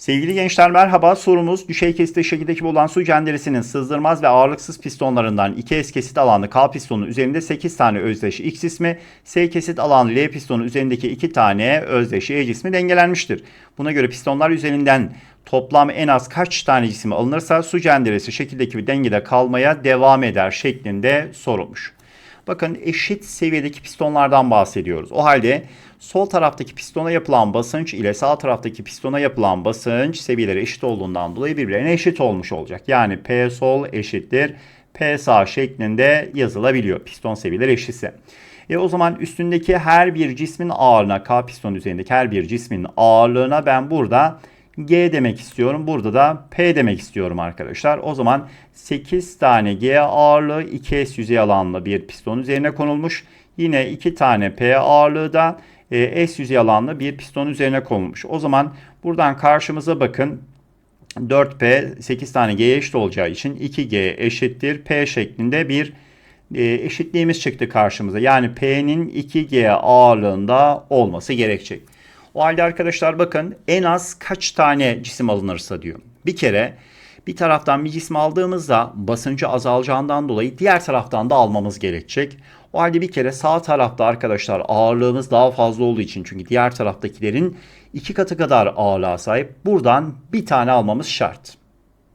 Sevgili gençler merhaba. Sorumuz düşey kesite şekildeki olan su cenderesinin sızdırmaz ve ağırlıksız pistonlarından 2S kesit alanlı K pistonu üzerinde 8 tane özdeş X cismi, S kesit alanlı L pistonu üzerindeki 2 tane özdeş Y cismi dengelenmiştir. Buna göre pistonlar üzerinden toplam en az kaç tane cisim alınırsa su cenderesi şekildeki bir dengede kalmaya devam eder şeklinde sorulmuş. Bakın eşit seviyedeki pistonlardan bahsediyoruz. O halde sol taraftaki pistona yapılan basınç ile sağ taraftaki pistona yapılan basınç seviyeleri eşit olduğundan dolayı birbirlerine eşit olmuş olacak. Yani P sol eşittir P sağ şeklinde yazılabiliyor piston seviyeleri eşitse. E o zaman üstündeki her bir cismin ağırlığına, K piston üzerindeki her bir cismin ağırlığına ben burada G demek istiyorum. Burada da P demek istiyorum arkadaşlar. O zaman 8 tane G ağırlığı 2S yüzey alanlı bir piston üzerine konulmuş. Yine 2 tane P ağırlığı da S yüzey alanlı bir piston üzerine konulmuş. O zaman buradan karşımıza bakın. 4P 8 tane G'ye eşit olacağı için 2G eşittir P şeklinde bir e, eşitliğimiz çıktı karşımıza. Yani P'nin 2G ağırlığında olması gerekecek. O halde arkadaşlar bakın en az kaç tane cisim alınırsa diyor. Bir kere bir taraftan bir cisim aldığımızda basıncı azalacağından dolayı diğer taraftan da almamız gerekecek. O halde bir kere sağ tarafta arkadaşlar ağırlığımız daha fazla olduğu için çünkü diğer taraftakilerin iki katı kadar ağırlığa sahip. Buradan bir tane almamız şart.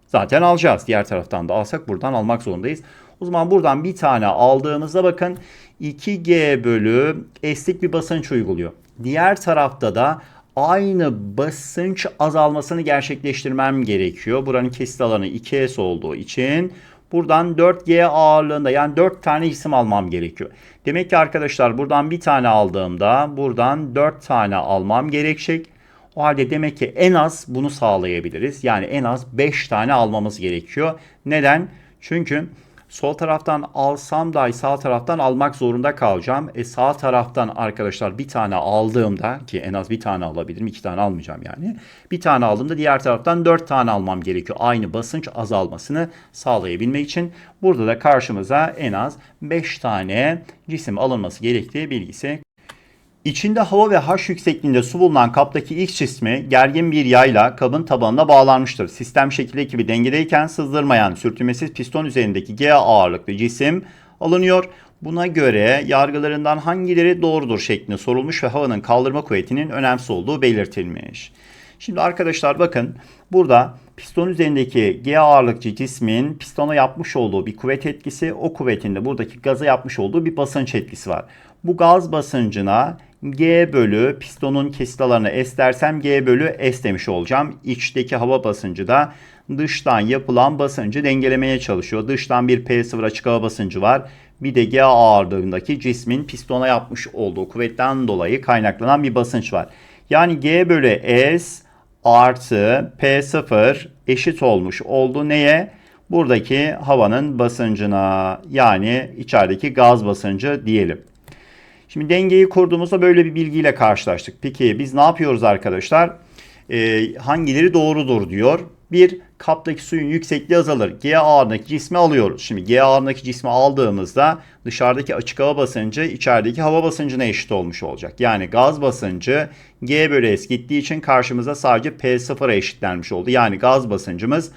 Zaten alacağız. Diğer taraftan da alsak buradan almak zorundayız. O zaman buradan bir tane aldığımızda bakın 2G bölü S'lik bir basınç uyguluyor. Diğer tarafta da aynı basınç azalmasını gerçekleştirmem gerekiyor. Buranın kesit alanı 2S olduğu için buradan 4G ağırlığında yani 4 tane isim almam gerekiyor. Demek ki arkadaşlar buradan bir tane aldığımda buradan 4 tane almam gerekecek. O halde demek ki en az bunu sağlayabiliriz. Yani en az 5 tane almamız gerekiyor. Neden? Çünkü Sol taraftan alsam dahi sağ taraftan almak zorunda kalacağım. E sağ taraftan arkadaşlar bir tane aldığımda ki en az bir tane alabilirim. iki tane almayacağım yani. Bir tane aldığımda diğer taraftan dört tane almam gerekiyor. Aynı basınç azalmasını sağlayabilmek için. Burada da karşımıza en az beş tane cisim alınması gerektiği bilgisi İçinde hava ve H yüksekliğinde su bulunan kaptaki X cismi gergin bir yayla kabın tabanına bağlanmıştır. Sistem şekildeki gibi dengedeyken sızdırmayan sürtünmesiz piston üzerindeki G ağırlıklı cisim alınıyor. Buna göre yargılarından hangileri doğrudur şeklinde sorulmuş ve havanın kaldırma kuvvetinin önemsiz olduğu belirtilmiş. Şimdi arkadaşlar bakın burada piston üzerindeki G ağırlıkçı cismin pistona yapmış olduğu bir kuvvet etkisi, o kuvvetin de buradaki gaza yapmış olduğu bir basınç etkisi var. Bu gaz basıncına G bölü pistonun kesit alanını S dersem G bölü S demiş olacağım. İçteki hava basıncı da dıştan yapılan basıncı dengelemeye çalışıyor. Dıştan bir P0 açık hava basıncı var. Bir de G ağırlığındaki cismin pistona yapmış olduğu kuvvetten dolayı kaynaklanan bir basınç var. Yani G bölü S artı P0 eşit olmuş oldu neye? Buradaki havanın basıncına yani içerideki gaz basıncı diyelim. Şimdi dengeyi kurduğumuzda böyle bir bilgiyle karşılaştık. Peki biz ne yapıyoruz arkadaşlar? Ee, hangileri doğrudur diyor. Bir, kaptaki suyun yüksekliği azalır. G ağırlığındaki cismi alıyoruz. Şimdi G ağırlığındaki cismi aldığımızda dışarıdaki açık hava basıncı içerideki hava basıncına eşit olmuş olacak. Yani gaz basıncı G bölü S gittiği için karşımıza sadece P0'a eşitlenmiş oldu. Yani gaz basıncımız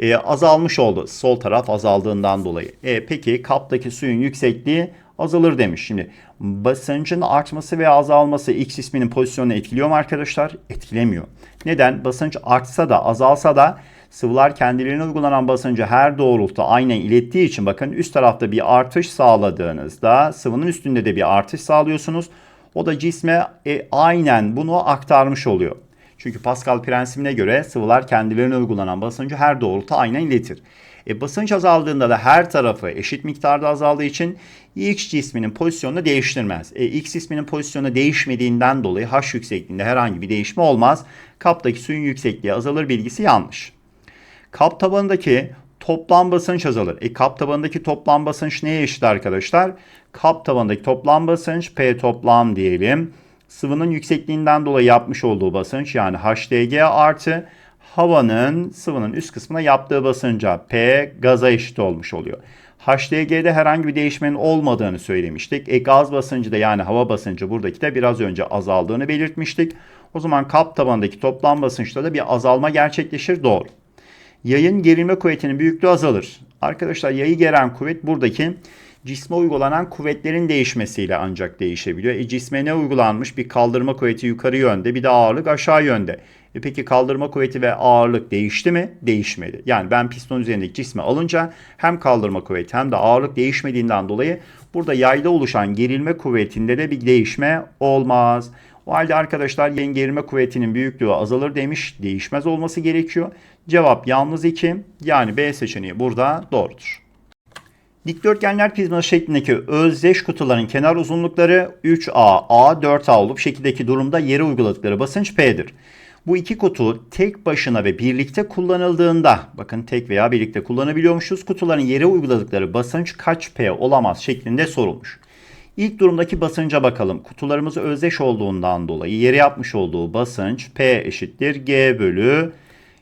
e, azalmış oldu. Sol taraf azaldığından dolayı. E, peki kaptaki suyun yüksekliği azalır demiş. Şimdi basıncın artması veya azalması X isminin pozisyonunu etkiliyor mu arkadaşlar? Etkilemiyor. Neden? Basınç artsa da azalsa da sıvılar kendilerine uygulanan basıncı her doğrultuda aynen ilettiği için bakın üst tarafta bir artış sağladığınızda sıvının üstünde de bir artış sağlıyorsunuz. O da cisme e, aynen bunu aktarmış oluyor. Çünkü Pascal prensibine göre sıvılar kendilerine uygulanan basıncı her doğrultuda aynen iletir. E, basınç azaldığında da her tarafı eşit miktarda azaldığı için X cisminin pozisyonunu değiştirmez. E, X cisminin pozisyonu değişmediğinden dolayı H yüksekliğinde herhangi bir değişme olmaz. Kaptaki suyun yüksekliği azalır bilgisi yanlış. Kap tabanındaki toplam basınç azalır. E kap tabanındaki toplam basınç neye eşit arkadaşlar? Kap tabanındaki toplam basınç P toplam diyelim. Sıvının yüksekliğinden dolayı yapmış olduğu basınç yani HDG artı havanın sıvının üst kısmına yaptığı basınca P gaza eşit olmuş oluyor. HDG'de herhangi bir değişmenin olmadığını söylemiştik. E gaz basıncı da yani hava basıncı buradaki de biraz önce azaldığını belirtmiştik. O zaman kap tabanındaki toplam basınçta da bir azalma gerçekleşir. Doğru. Yayın gerilme kuvvetinin büyüklüğü azalır. Arkadaşlar yayı geren kuvvet buradaki cisme uygulanan kuvvetlerin değişmesiyle ancak değişebiliyor. E cisme ne uygulanmış? Bir kaldırma kuvveti yukarı yönde bir de ağırlık aşağı yönde. E peki kaldırma kuvveti ve ağırlık değişti mi? Değişmedi. Yani ben piston üzerindeki cismi alınca hem kaldırma kuvveti hem de ağırlık değişmediğinden dolayı burada yayda oluşan gerilme kuvvetinde de bir değişme olmaz. O halde arkadaşlar yayın gerilme kuvvetinin büyüklüğü azalır demiş. Değişmez olması gerekiyor. Cevap yalnız 2. Yani B seçeneği burada doğrudur. Dikdörtgenler prizması şeklindeki özdeş kutuların kenar uzunlukları 3A, A, 4A olup şekildeki durumda yere uyguladıkları basınç P'dir. Bu iki kutu tek başına ve birlikte kullanıldığında, bakın tek veya birlikte kullanabiliyormuşuz, kutuların yere uyguladıkları basınç kaç P olamaz şeklinde sorulmuş. İlk durumdaki basınca bakalım. Kutularımız özdeş olduğundan dolayı yere yapmış olduğu basınç P eşittir G bölü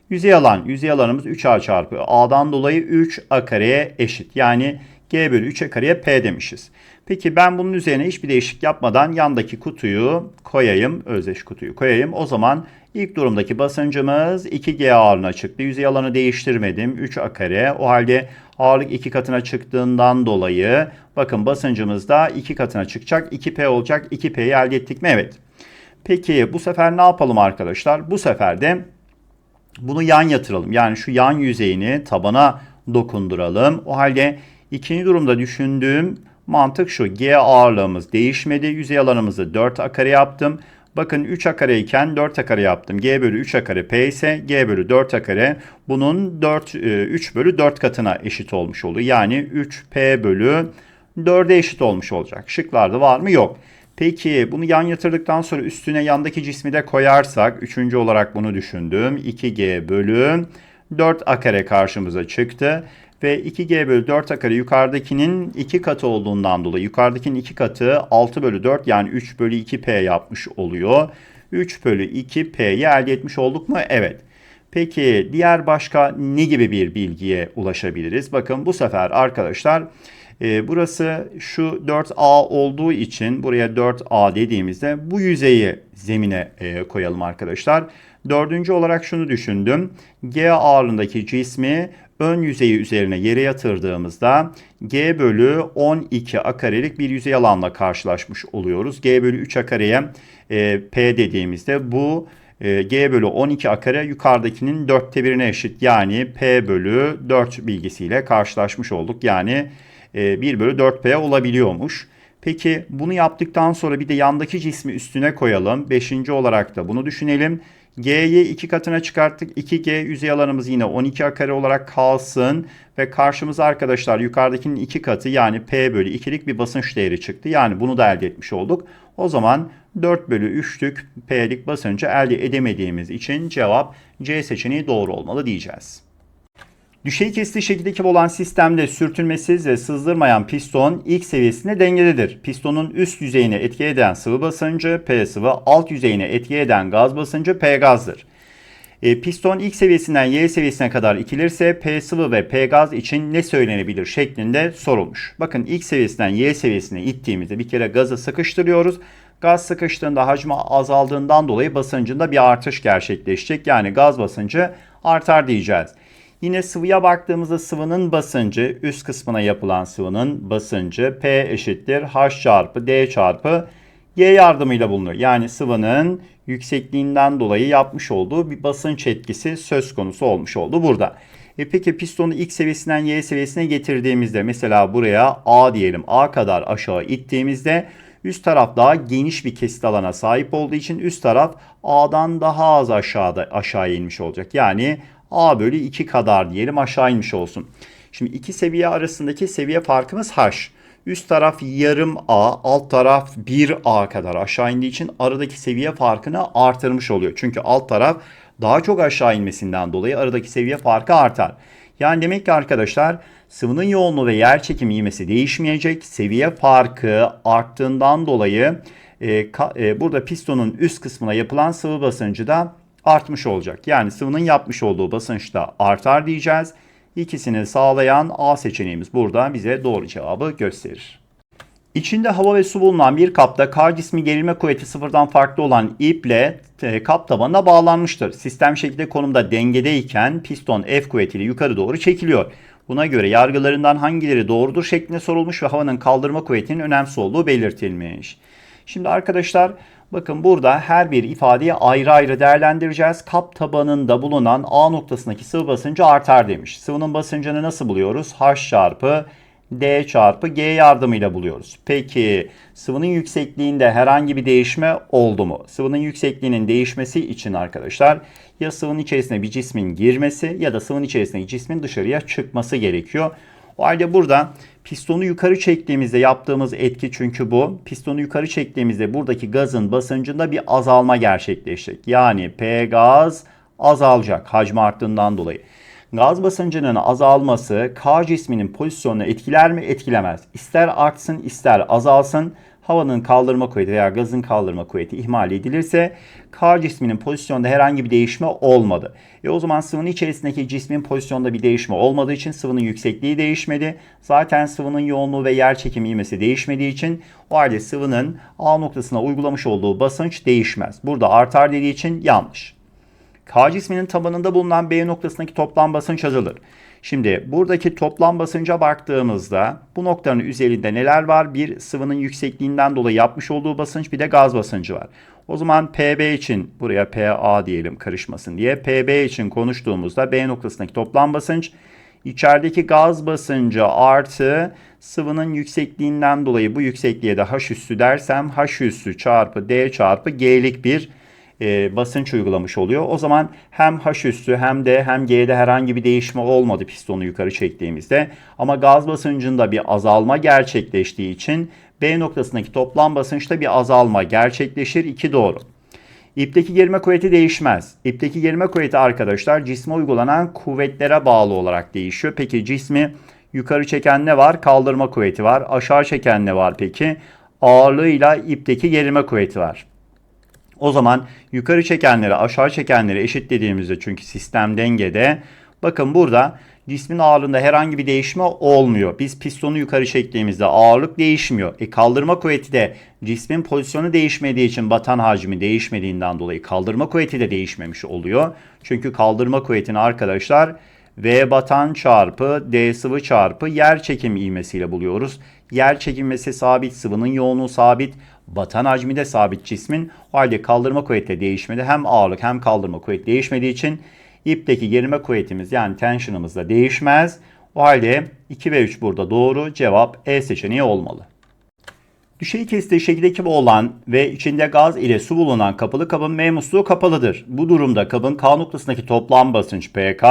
yüzey alan. Yüzey alanımız 3A çarpı A'dan dolayı 3A kareye eşit. Yani G bölü 3A kareye P demişiz. Peki ben bunun üzerine hiçbir değişiklik yapmadan yandaki kutuyu koyayım. Özdeş kutuyu koyayım. O zaman ilk durumdaki basıncımız 2G ağırlığına çıktı. Yüzey alanı değiştirmedim. 3A kare. O halde ağırlık 2 katına çıktığından dolayı bakın basıncımız da 2 katına çıkacak. 2P olacak. 2P'yi elde ettik mi? Evet. Peki bu sefer ne yapalım arkadaşlar? Bu sefer de bunu yan yatıralım. Yani şu yan yüzeyini tabana dokunduralım. O halde ikinci durumda düşündüğüm mantık şu. G ağırlığımız değişmedi. Yüzey alanımızı 4 a kare yaptım. Bakın 3 a kare iken 4 a kare yaptım. G bölü 3 a kare P ise G bölü 4 a kare bunun 4, 3 bölü 4 katına eşit olmuş oluyor. Yani 3 P bölü 4'e eşit olmuş olacak. Şıklarda var mı? Yok. Peki bunu yan yatırdıktan sonra üstüne yandaki cismi de koyarsak üçüncü olarak bunu düşündüm. 2G bölü 4A kare karşımıza çıktı. Ve 2G bölü 4A kare yukarıdakinin 2 katı olduğundan dolayı yukarıdakinin 2 katı 6 bölü 4 yani 3 bölü 2P yapmış oluyor. 3 bölü 2P'yi elde etmiş olduk mu? Evet. Peki diğer başka ne gibi bir bilgiye ulaşabiliriz? Bakın bu sefer arkadaşlar e, burası şu 4A olduğu için buraya 4A dediğimizde bu yüzeyi zemine e, koyalım arkadaşlar. Dördüncü olarak şunu düşündüm. G ağırlığındaki cismi ön yüzeyi üzerine yere yatırdığımızda G bölü 12 a karelik bir yüzey alanla karşılaşmış oluyoruz. G bölü 3 a kareye e, P dediğimizde bu e, G bölü 12 a kare yukarıdakinin dörtte birine eşit. Yani P bölü 4 bilgisiyle karşılaşmış olduk. Yani 1 e, bölü 4P olabiliyormuş. Peki bunu yaptıktan sonra bir de yandaki cismi üstüne koyalım. Beşinci olarak da bunu düşünelim. G'yi iki katına çıkarttık. 2G yüzey alanımız yine 12 a kare olarak kalsın. Ve karşımıza arkadaşlar yukarıdakinin iki katı yani P bölü 2'lik bir basınç değeri çıktı. Yani bunu da elde etmiş olduk. O zaman 4 bölü 3'lük P'lik basıncı elde edemediğimiz için cevap C seçeneği doğru olmalı diyeceğiz. Düşey kestiği şekildeki olan sistemde sürtünmesiz ve sızdırmayan piston ilk seviyesinde dengededir. Pistonun üst yüzeyine etki eden sıvı basıncı P sıvı, alt yüzeyine etki eden gaz basıncı P gazdır. E, piston ilk seviyesinden Y seviyesine kadar ikilirse P sıvı ve P gaz için ne söylenebilir şeklinde sorulmuş. Bakın ilk seviyesinden Y seviyesine ittiğimizde bir kere gazı sıkıştırıyoruz. Gaz sıkıştığında hacmi azaldığından dolayı basıncında bir artış gerçekleşecek. Yani gaz basıncı artar diyeceğiz. Yine sıvıya baktığımızda sıvının basıncı üst kısmına yapılan sıvının basıncı P eşittir H çarpı D çarpı G yardımıyla bulunur. Yani sıvının yüksekliğinden dolayı yapmış olduğu bir basınç etkisi söz konusu olmuş oldu burada. E peki pistonu ilk seviyesinden Y seviyesine getirdiğimizde mesela buraya A diyelim A kadar aşağı ittiğimizde üst taraf daha geniş bir kesit alana sahip olduğu için üst taraf A'dan daha az aşağıda aşağı inmiş olacak. Yani A bölü 2 kadar diyelim aşağı inmiş olsun. Şimdi iki seviye arasındaki seviye farkımız H. Üst taraf yarım A, alt taraf 1A kadar aşağı indiği için aradaki seviye farkını artırmış oluyor. Çünkü alt taraf daha çok aşağı inmesinden dolayı aradaki seviye farkı artar. Yani demek ki arkadaşlar sıvının yoğunluğu ve yer çekimi ivmesi değişmeyecek. Seviye farkı arttığından dolayı e, ka, e, burada pistonun üst kısmına yapılan sıvı basıncı da artmış olacak. Yani sıvının yapmış olduğu basınç da artar diyeceğiz. İkisini sağlayan A seçeneğimiz burada bize doğru cevabı gösterir. İçinde hava ve su bulunan bir kapta K cismi gerilme kuvveti sıfırdan farklı olan iple e, kap tabanına bağlanmıştır. Sistem şekilde konumda dengedeyken piston F kuvvetiyle yukarı doğru çekiliyor. Buna göre yargılarından hangileri doğrudur şeklinde sorulmuş ve havanın kaldırma kuvvetinin önemsiz olduğu belirtilmiş. Şimdi arkadaşlar bakın burada her bir ifadeyi ayrı ayrı değerlendireceğiz. Kap tabanında bulunan A noktasındaki sıvı basıncı artar demiş. Sıvının basıncını nasıl buluyoruz? H çarpı D çarpı G yardımıyla buluyoruz. Peki sıvının yüksekliğinde herhangi bir değişme oldu mu? Sıvının yüksekliğinin değişmesi için arkadaşlar ya sıvının içerisine bir cismin girmesi ya da sıvının içerisindeki cismin dışarıya çıkması gerekiyor. O halde burada pistonu yukarı çektiğimizde yaptığımız etki çünkü bu. Pistonu yukarı çektiğimizde buradaki gazın basıncında bir azalma gerçekleşecek. Yani P gaz azalacak hacmi arttığından dolayı. Gaz basıncının azalması K cisminin pozisyonunu etkiler mi? Etkilemez. İster artsın ister azalsın havanın kaldırma kuvveti veya gazın kaldırma kuvveti ihmal edilirse K cisminin pozisyonda herhangi bir değişme olmadı. E o zaman sıvının içerisindeki cismin pozisyonda bir değişme olmadığı için sıvının yüksekliği değişmedi. Zaten sıvının yoğunluğu ve yer çekimi ivmesi değişmediği için o halde sıvının A noktasına uygulamış olduğu basınç değişmez. Burada artar dediği için yanlış. K cisminin tabanında bulunan B noktasındaki toplam basınç azalır. Şimdi buradaki toplam basınca baktığımızda bu noktanın üzerinde neler var? Bir sıvının yüksekliğinden dolayı yapmış olduğu basınç bir de gaz basıncı var. O zaman PB için buraya PA diyelim karışmasın diye PB için konuştuğumuzda B noktasındaki toplam basınç içerideki gaz basıncı artı sıvının yüksekliğinden dolayı bu yüksekliğe de H üssü dersem H üssü çarpı D çarpı G'lik bir e, basınç uygulamış oluyor. O zaman hem H üssü hem de hem G'de herhangi bir değişme olmadı pistonu yukarı çektiğimizde. Ama gaz basıncında bir azalma gerçekleştiği için B noktasındaki toplam basınçta bir azalma gerçekleşir. 2 doğru. İpteki gerilme kuvveti değişmez. İpteki gerilme kuvveti arkadaşlar cisme uygulanan kuvvetlere bağlı olarak değişiyor. Peki cismi yukarı çeken ne var? Kaldırma kuvveti var. Aşağı çeken ne var peki? Ağırlığıyla ipteki gerilme kuvveti var. O zaman yukarı çekenleri aşağı çekenleri eşitlediğimizde çünkü sistem dengede bakın burada cismin ağırlığında herhangi bir değişme olmuyor. Biz pistonu yukarı çektiğimizde ağırlık değişmiyor. E kaldırma kuvveti de cismin pozisyonu değişmediği için batan hacmi değişmediğinden dolayı kaldırma kuvveti de değişmemiş oluyor. Çünkü kaldırma kuvvetini arkadaşlar V batan çarpı D sıvı çarpı yer çekim ivmesiyle buluyoruz. Yer çekilmesi sabit, sıvının yoğunluğu sabit, batan hacmi de sabit cismin. O halde kaldırma kuvveti de değişmedi. Hem ağırlık hem kaldırma kuvveti değişmediği için ipteki gerilme kuvvetimiz yani tension'ımız da değişmez. O halde 2 ve 3 burada doğru. Cevap E seçeneği olmalı. Düşey kestiği şekildeki olan ve içinde gaz ile su bulunan kapalı kabın M musluğu kapalıdır. Bu durumda kabın K noktasındaki toplam basınç PK,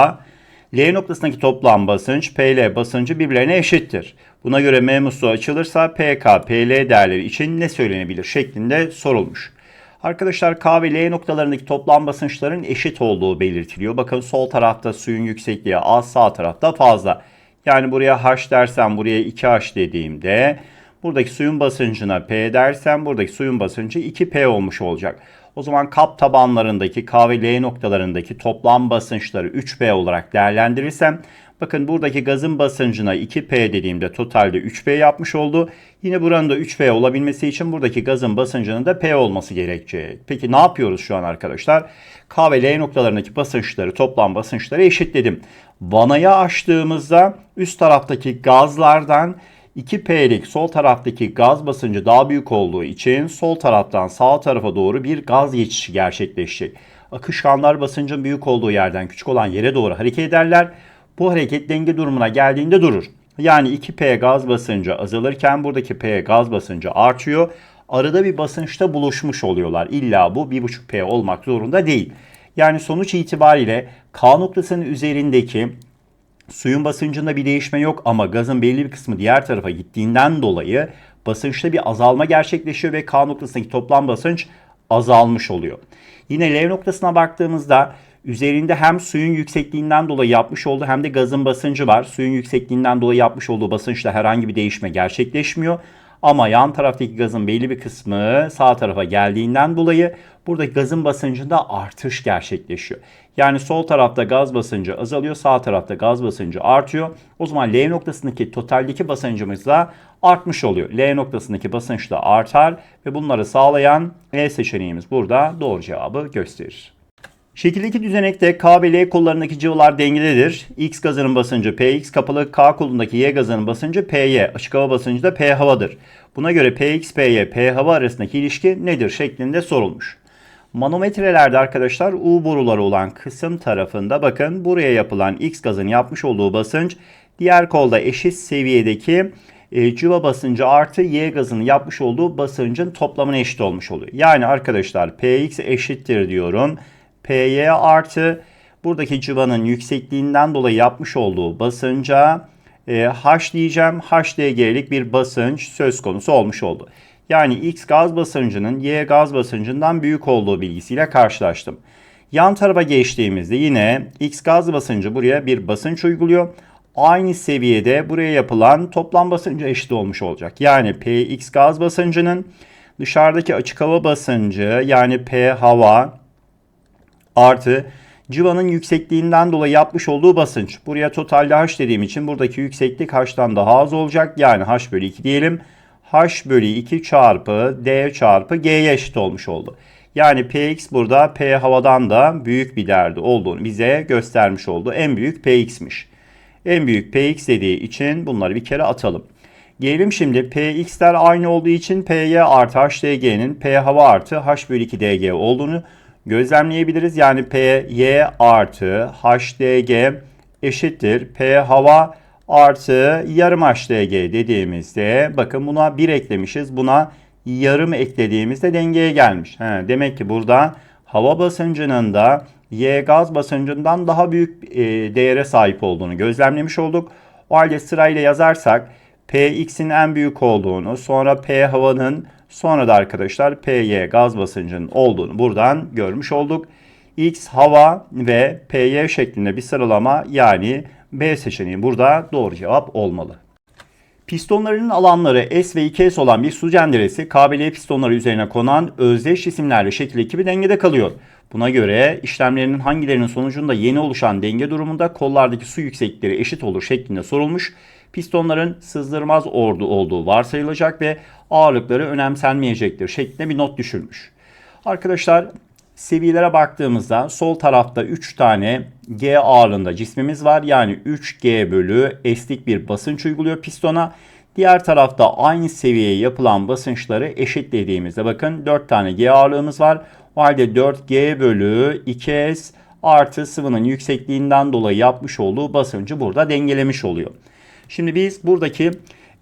L noktasındaki toplam basınç PL basıncı birbirlerine eşittir. Buna göre M açılırsa PK, PL değerleri için ne söylenebilir şeklinde sorulmuş. Arkadaşlar K ve L noktalarındaki toplam basınçların eşit olduğu belirtiliyor. Bakın sol tarafta suyun yüksekliği az, sağ tarafta fazla. Yani buraya H dersem buraya 2H dediğimde buradaki suyun basıncına P dersem buradaki suyun basıncı 2P olmuş olacak. O zaman kap tabanlarındaki K ve L noktalarındaki toplam basınçları 3P olarak değerlendirirsem bakın buradaki gazın basıncına 2P dediğimde totalde 3P yapmış oldu. Yine buranın da 3P olabilmesi için buradaki gazın basıncının da P olması gerekecek. Peki ne yapıyoruz şu an arkadaşlar? K ve L noktalarındaki basınçları toplam basınçları eşitledim. Vanayı açtığımızda üst taraftaki gazlardan 2P'lik sol taraftaki gaz basıncı daha büyük olduğu için sol taraftan sağ tarafa doğru bir gaz geçişi gerçekleşecek. Akışkanlar basıncın büyük olduğu yerden küçük olan yere doğru hareket ederler. Bu hareket denge durumuna geldiğinde durur. Yani 2P gaz basıncı azalırken buradaki P gaz basıncı artıyor. Arada bir basınçta buluşmuş oluyorlar. İlla bu 1,5P olmak zorunda değil. Yani sonuç itibariyle K noktasının üzerindeki Suyun basıncında bir değişme yok ama gazın belli bir kısmı diğer tarafa gittiğinden dolayı basınçta bir azalma gerçekleşiyor ve K noktasındaki toplam basınç azalmış oluyor. Yine L noktasına baktığımızda üzerinde hem suyun yüksekliğinden dolayı yapmış olduğu hem de gazın basıncı var. Suyun yüksekliğinden dolayı yapmış olduğu basınçta herhangi bir değişme gerçekleşmiyor. Ama yan taraftaki gazın belli bir kısmı sağ tarafa geldiğinden dolayı buradaki gazın basıncında artış gerçekleşiyor. Yani sol tarafta gaz basıncı azalıyor, sağ tarafta gaz basıncı artıyor. O zaman L noktasındaki totaldeki basıncımız da artmış oluyor. L noktasındaki basınç da artar ve bunları sağlayan E seçeneğimiz burada doğru cevabı gösterir. Şekildeki düzenekte K ve L kollarındaki cıvılar dengededir. X gazının basıncı Px, kapalı K kolundaki Y gazının basıncı Py, açık hava basıncı da P havadır. Buna göre Px, Py, P hava arasındaki ilişki nedir şeklinde sorulmuş. Manometrelerde arkadaşlar U boruları olan kısım tarafında bakın buraya yapılan X gazın yapmış olduğu basınç diğer kolda eşit seviyedeki e, cıva basıncı artı Y gazının yapmış olduğu basıncın toplamına eşit olmuş oluyor. Yani arkadaşlar Px eşittir diyorum. Py artı buradaki cıvanın yüksekliğinden dolayı yapmış olduğu basınca e, H diyeceğim. HDG'lik bir basınç söz konusu olmuş oldu. Yani X gaz basıncının Y gaz basıncından büyük olduğu bilgisiyle karşılaştım. Yan tarafa geçtiğimizde yine X gaz basıncı buraya bir basınç uyguluyor. Aynı seviyede buraya yapılan toplam basıncı eşit olmuş olacak. Yani Px gaz basıncının dışarıdaki açık hava basıncı yani P hava artı civanın yüksekliğinden dolayı yapmış olduğu basınç. Buraya totalde H dediğim için buradaki yükseklik H'tan daha az olacak. Yani H bölü 2 diyelim. H bölü 2 çarpı D çarpı G'ye eşit olmuş oldu. Yani Px burada P havadan da büyük bir değerde olduğunu bize göstermiş oldu. En büyük Px'miş. En büyük Px dediği için bunları bir kere atalım. Gelelim şimdi Px'ler aynı olduğu için Py artı HDG'nin P hava artı H bölü 2 DG olduğunu gözlemleyebiliriz. Yani Py artı HDG eşittir P hava artı yarım HDG dediğimizde bakın buna 1 eklemişiz. Buna yarım eklediğimizde dengeye gelmiş. He, demek ki burada hava basıncının da Y gaz basıncından daha büyük e, değere sahip olduğunu gözlemlemiş olduk. O halde sırayla yazarsak Px'in en büyük olduğunu, sonra P havanın, sonra da arkadaşlar Py gaz basıncının olduğunu buradan görmüş olduk. X hava ve Py şeklinde bir sıralama yani B seçeneği burada doğru cevap olmalı. Pistonlarının alanları S ve 2S olan bir su cenderesi KBL pistonları üzerine konan özdeş cisimlerle şekil ekibi dengede kalıyor. Buna göre işlemlerinin hangilerinin sonucunda yeni oluşan denge durumunda kollardaki su yükseklikleri eşit olur şeklinde sorulmuş. Pistonların sızdırmaz ordu olduğu varsayılacak ve ağırlıkları önemsenmeyecektir şeklinde bir not düşürmüş. Arkadaşlar seviyelere baktığımızda sol tarafta 3 tane G ağırlığında cismimiz var. Yani 3G bölü S'lik bir basınç uyguluyor pistona. Diğer tarafta aynı seviyeye yapılan basınçları eşitlediğimizde bakın 4 tane G ağırlığımız var. O halde 4G bölü 2S artı sıvının yüksekliğinden dolayı yapmış olduğu basıncı burada dengelemiş oluyor. Şimdi biz buradaki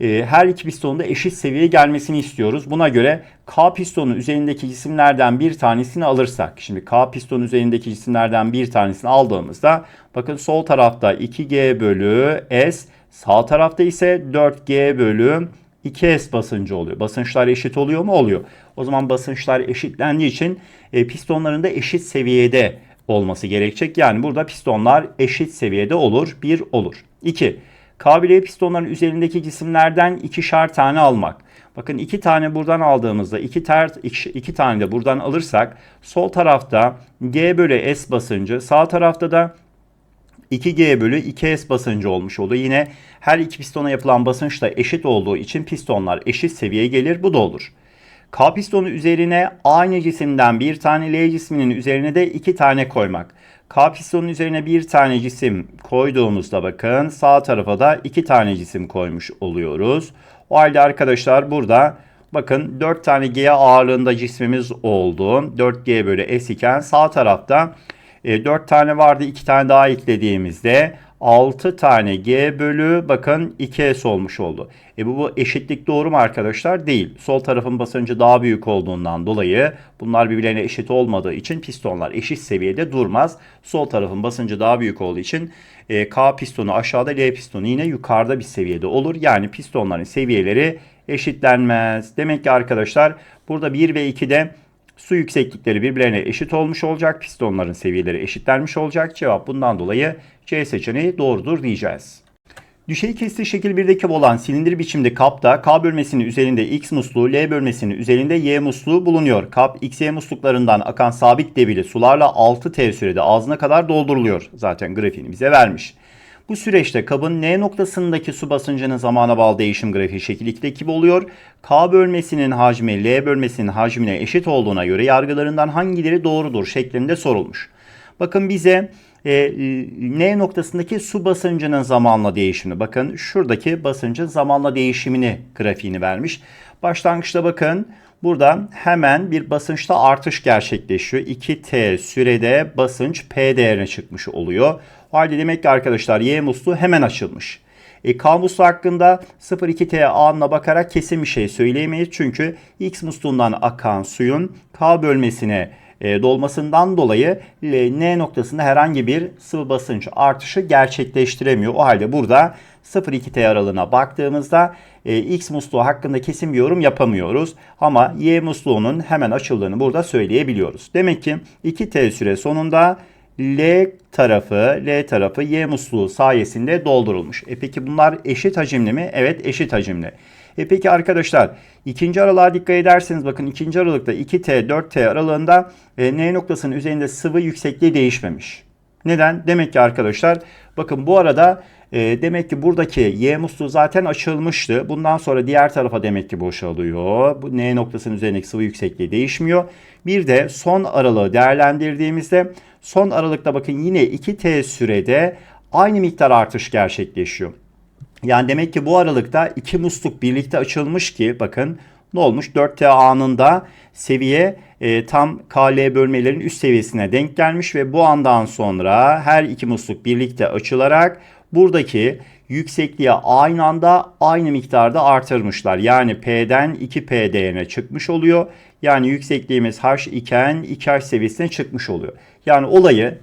e, her iki pistonun da eşit seviyeye gelmesini istiyoruz. Buna göre K pistonu üzerindeki cisimlerden bir tanesini alırsak, şimdi K pistonu üzerindeki cisimlerden bir tanesini aldığımızda bakın sol tarafta 2G bölü S, sağ tarafta ise 4G bölü 2S basıncı oluyor. Basınçlar eşit oluyor mu? Oluyor. O zaman basınçlar eşitlendiği için e, pistonların da eşit seviyede olması gerekecek. Yani burada pistonlar eşit seviyede olur. 1 olur. 2. Kabiliye pistonların üzerindeki cisimlerden ikişer tane almak. Bakın iki tane buradan aldığımızda iki, ter, iki, iki tane de buradan alırsak sol tarafta G bölü S basıncı sağ tarafta da 2G bölü 2S basıncı olmuş oldu. Yine her iki pistona yapılan basınç da eşit olduğu için pistonlar eşit seviyeye gelir. Bu da olur. K pistonu üzerine aynı cisimden bir tane L cisminin üzerine de iki tane koymak. K pistonun üzerine bir tane cisim koyduğumuzda bakın sağ tarafa da iki tane cisim koymuş oluyoruz. O halde arkadaşlar burada bakın 4 tane G ağırlığında cismimiz oldu. 4G bölü S iken sağ tarafta e, 4 tane vardı 2 tane daha eklediğimizde 6 tane G bölü bakın 2S olmuş oldu. E bu, bu eşitlik doğru mu arkadaşlar? Değil. Sol tarafın basıncı daha büyük olduğundan dolayı bunlar birbirlerine eşit olmadığı için pistonlar eşit seviyede durmaz. Sol tarafın basıncı daha büyük olduğu için e, K pistonu aşağıda L pistonu yine yukarıda bir seviyede olur. Yani pistonların seviyeleri eşitlenmez. Demek ki arkadaşlar burada 1 ve 2'de Su yükseklikleri birbirlerine eşit olmuş olacak. Pistonların seviyeleri eşitlenmiş olacak. Cevap bundan dolayı C seçeneği doğrudur diyeceğiz. Düşey kestiği şekil 1'deki olan silindir biçimde kapta K bölmesinin üzerinde X musluğu, L bölmesinin üzerinde Y musluğu bulunuyor. Kap XY musluklarından akan sabit debili sularla 6T sürede ağzına kadar dolduruluyor. Zaten grafiğini bize vermiş. Bu süreçte kabın N noktasındaki su basıncının zamana bağlı değişim grafiği şekil 2'deki gibi oluyor. K bölmesinin hacmi L bölmesinin hacmine eşit olduğuna göre yargılarından hangileri doğrudur şeklinde sorulmuş. Bakın bize e, N noktasındaki su basıncının zamanla değişimini. Bakın şuradaki basıncın zamanla değişimini grafiğini vermiş. Başlangıçta bakın burada hemen bir basınçta artış gerçekleşiyor. 2T sürede basınç P değerine çıkmış oluyor. O halde demek ki arkadaşlar Y musluğu hemen açılmış. E, K musluğu hakkında 0,2T anına bakarak kesin bir şey söyleyemeyiz. Çünkü X musluğundan akan suyun K bölmesine e, dolmasından dolayı N noktasında herhangi bir sıvı basınç artışı gerçekleştiremiyor. O halde burada 0-2T aralığına baktığımızda e, X musluğu hakkında kesin bir yorum yapamıyoruz. Ama Y musluğunun hemen açıldığını burada söyleyebiliyoruz. Demek ki 2T süre sonunda L tarafı, L tarafı Y musluğu sayesinde doldurulmuş. E peki bunlar eşit hacimli mi? Evet eşit hacimli. E peki arkadaşlar ikinci aralığa dikkat ederseniz bakın ikinci aralıkta 2T 4T aralığında e, N noktasının üzerinde sıvı yüksekliği değişmemiş. Neden? Demek ki arkadaşlar bakın bu arada e, demek ki buradaki Y musluğu zaten açılmıştı. Bundan sonra diğer tarafa demek ki boşalıyor. Bu N noktasının üzerindeki sıvı yüksekliği değişmiyor. Bir de son aralığı değerlendirdiğimizde son aralıkta bakın yine 2T sürede aynı miktar artış gerçekleşiyor. Yani demek ki bu aralıkta iki musluk birlikte açılmış ki bakın ne olmuş 4T anında seviye e, tam KL bölmelerin üst seviyesine denk gelmiş ve bu andan sonra her iki musluk birlikte açılarak buradaki yüksekliğe aynı anda aynı miktarda artırmışlar. Yani P'den 2P değerine çıkmış oluyor. Yani yüksekliğimiz H iken 2H seviyesine çıkmış oluyor. Yani olayı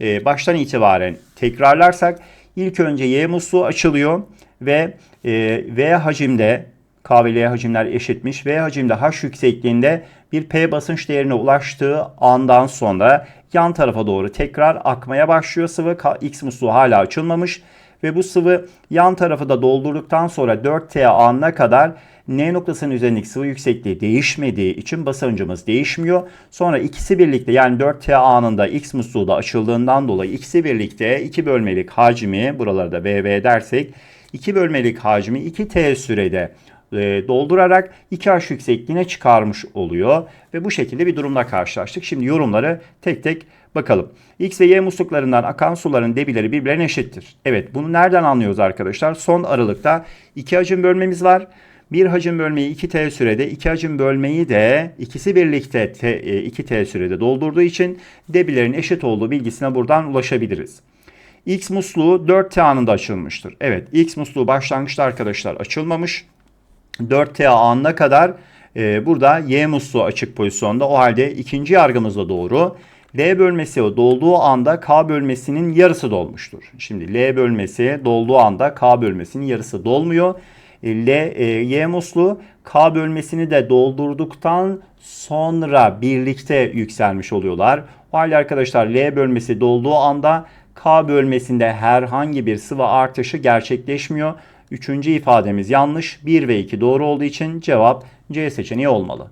e, baştan itibaren tekrarlarsak ilk önce Y musluğu açılıyor ve e, V hacimde K ve hacimler eşitmiş. V hacimde H yüksekliğinde bir P basınç değerine ulaştığı andan sonra yan tarafa doğru tekrar akmaya başlıyor sıvı. X musluğu hala açılmamış ve bu sıvı yan tarafı da doldurduktan sonra 4T anına kadar N noktasının üzerindeki sıvı yüksekliği değişmediği için basıncımız değişmiyor. Sonra ikisi birlikte yani 4T anında X musluğu da açıldığından dolayı ikisi birlikte 2 bölmelik hacmi buralarda VV dersek 2 bölmelik hacmi 2T sürede e, doldurarak 2H yüksekliğine çıkarmış oluyor. Ve bu şekilde bir durumla karşılaştık. Şimdi yorumları tek tek bakalım. X ve Y musluklarından akan suların debileri birbirine eşittir. Evet bunu nereden anlıyoruz arkadaşlar? Son aralıkta iki hacim bölmemiz var. Bir hacim bölmeyi 2T sürede, iki hacim bölmeyi de ikisi birlikte T, 2T sürede doldurduğu için debilerin eşit olduğu bilgisine buradan ulaşabiliriz. X musluğu 4T anında açılmıştır. Evet X musluğu başlangıçta arkadaşlar açılmamış. 4T anına kadar e, burada Y musluğu açık pozisyonda. O halde ikinci yargımızda doğru. L bölmesi dolduğu anda K bölmesinin yarısı dolmuştur. Şimdi L bölmesi dolduğu anda K bölmesinin yarısı dolmuyor. L, e, Y musluğu K bölmesini de doldurduktan sonra birlikte yükselmiş oluyorlar. O halde arkadaşlar L bölmesi dolduğu anda K bölmesinde herhangi bir sıvı artışı gerçekleşmiyor. Üçüncü ifademiz yanlış. 1 ve 2 doğru olduğu için cevap C seçeneği olmalı.